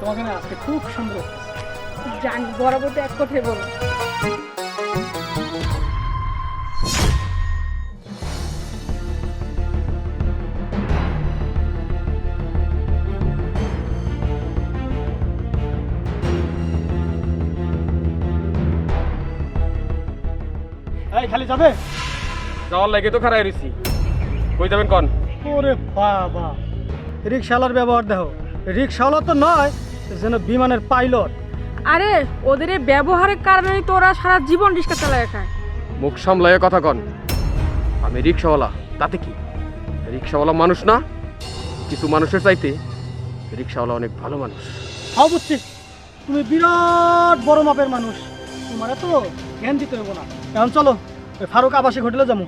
তোমাকে না আজকে খুব সুন্দর। জানি বরাবর তো এক কথাই বলো। এই খালি যাবে? যাওয়ার লাগে তো খারাই রয়েছি কই যাবেন কন? ওরে বাবা রিক্সাওয়ালার ব্যবহার দেখো। রিক্সাওয়ালা তো নয় যেন বিমানের পাইলট। আরে ওদের এই ব্যবহারের কারণেই তোরা সারা জীবন রিক্সা চালায় খায়। মুখ সামলায় কথা কন। আমি রিক্সাওয়ালা তাতে কি? রিক্সাওয়ালা মানুষ না? কিছু মানুষের চাইতে রিক্সাওয়ালা অনেক ভালো মানুষ। হাও বুঝছি। তুমি বিরাট বড় মাপের মানুষ। তোমার এত জ্ঞান দিতে হবে না। এখন চলো ওই ফারুক আবাসিক হোটেলে যাব।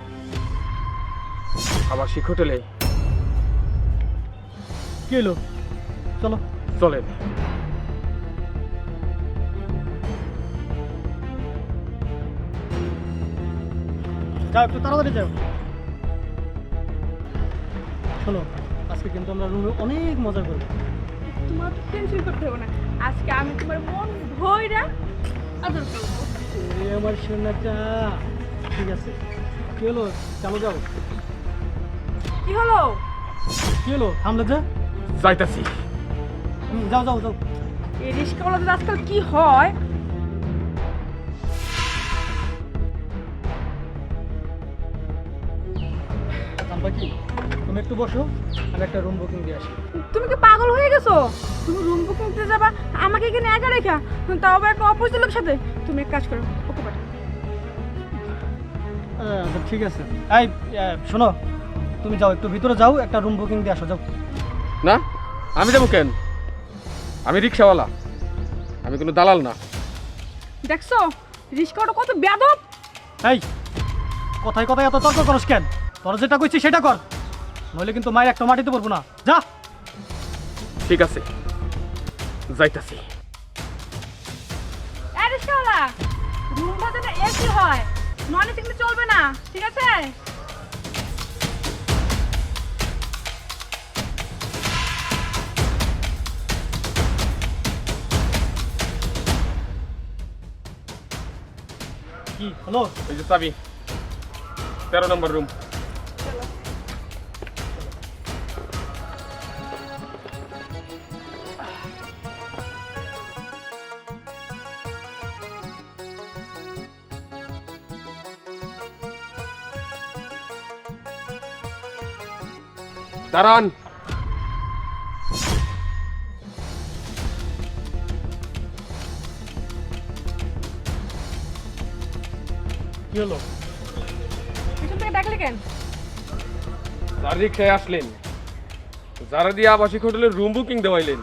আবাসিক হোটেলে? কি হলো চলো। চলেন যাও একটু তাড়াতাড়ি যাও। শোনো আজকে কিন্তু আমরা রুমে অনেক মজা করব। তোমার তো টেনশন করতে হবে না। আজকে আমি তোমার মন ভইরা আদর করব। এ আমার সোনাটা। ঠিক আছে। কি হলো? চলো যাও। কি হলো? কি হলো? থামলে যে। যাইতাছি। যাও যাও যাও। এই রিক্সাওয়ালাদের আজকাল কি হয়? তুমি একটু বসো আমি একটা রুম বুকিং দিয়ে আসি। তুমি কি পাগল হয়ে গেছো? তুমি রুম বুকিং দিতে যাবা আমাকে এখানে একা রেখা তাও আবার একটা অপরিচিত লোকের সাথে? তুমি এক কাজ করো ওকে পাঠাও আচ্ছা, ঠিক আছে। এই শোনো তুমি যাও একটু ভিতরে যাও একটা রুম বুকিং দিয়ে আসো যাও। না? আমি যাব কেন? আমি রিক্সাওয়ালা। আমি কোনো দালাল না। দেখছ? রিক্সাওয়ালা কত বেদব এই কথায় কথায় এত তর্ক করস কেন? তোর যেটা কইছি সেটা কর। নইলে কিন্তু মায়ের একটা মাটিতে পড়ব না। যা! ঠিক আছে। যাইতাছি। এই রিক্সাওয়ালা রুম ভাড়াটা এসি হয়। নন এসি কিন্তু চলবে না ঠিক আছে? কি হলো এই যে চাবি তেরো নম্বর রুম দাঁড়ান কি হলো? পিছন থেকে ডাকলে কেন? যার রিক্সায় আসলেন। যারা দিয়ে আবাসিক হোটেলের রুম বুকিং দেওয়াইলেন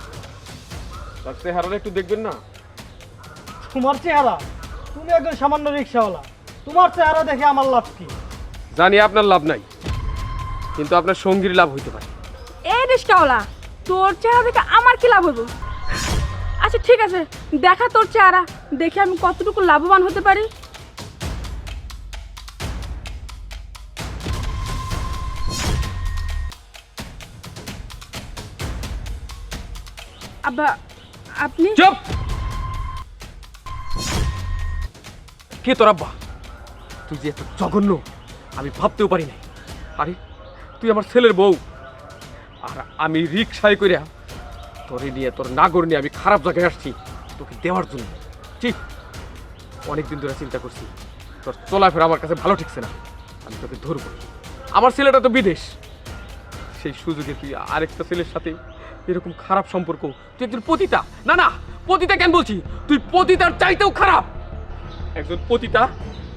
তার চেহারাটা একটু দেখবেন না? তোমার চেহারা? তুমি একজন সামান্য রিক্সাওয়ালা। তোমার চেহারা দেখে আমার লাভ কি? জানি আপনার লাভ নাই কিন্তু আপনার সঙ্গীর লাভ হইতে পারে। এই রিক্সাওয়ালা তোর চেহারা দেখে আমার কি লাভ হলো আচ্ছা ঠিক আছে দেখা তোর চেহারা দেখে আমি কতটুকু লাভবান হতে পারি? আব্বা আপনি? চুপ! কে তোর আব্বা? তুই যে এত জঘন্য, আমি ভাবতেও পারি নাই। আরে, তুই আমার ছেলের বউ। আর আমি রিক্সায় কইরা তোরে নিয়ে, তোর নাগর নিয়ে আমি খারাপ জায়গায় আসছি, তোকে দেওয়ার জন্য। ঠিক অনেকদিন ধরে চিন্তা করছি, তোর চলাফেরা আমার কাছে ভালো ঠিকছে না, আমি তোকে ধরবো। আমার ছেলেটা তো বিদেশ। সেই সুযোগে তুই আরেকটা ছেলের সাথে এরকম খারাপ সম্পর্ক। তুই একজন পতিতা? না না, পতিতা কেন বলছি? তুই পতিতার চাইতেও খারাপ। একজন পতিতা,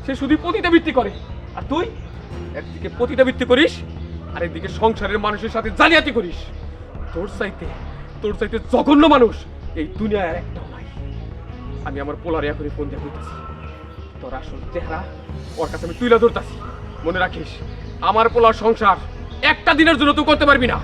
সে শুধু পতিতা বৃত্তি করে। আর তুই একদিকে পতিতা বৃত্তি করিস আর একদিকে সংসারের মানুষের সাথে জালিয়াতি করিস। তোর চাইতে তোর চাইতে জঘন্য মানুষ এই দুনিয়ায় আর একটাও নাই। আমি আমার পোলারে এখনই ফোন দিয়ে তোর আসল চেহারা ওর কাছে আমি তুইলা ধরতাছি। মনে রাখিস, আমার পোলার সংসার একটা দিনের জন্য তুই করতে পারবি না।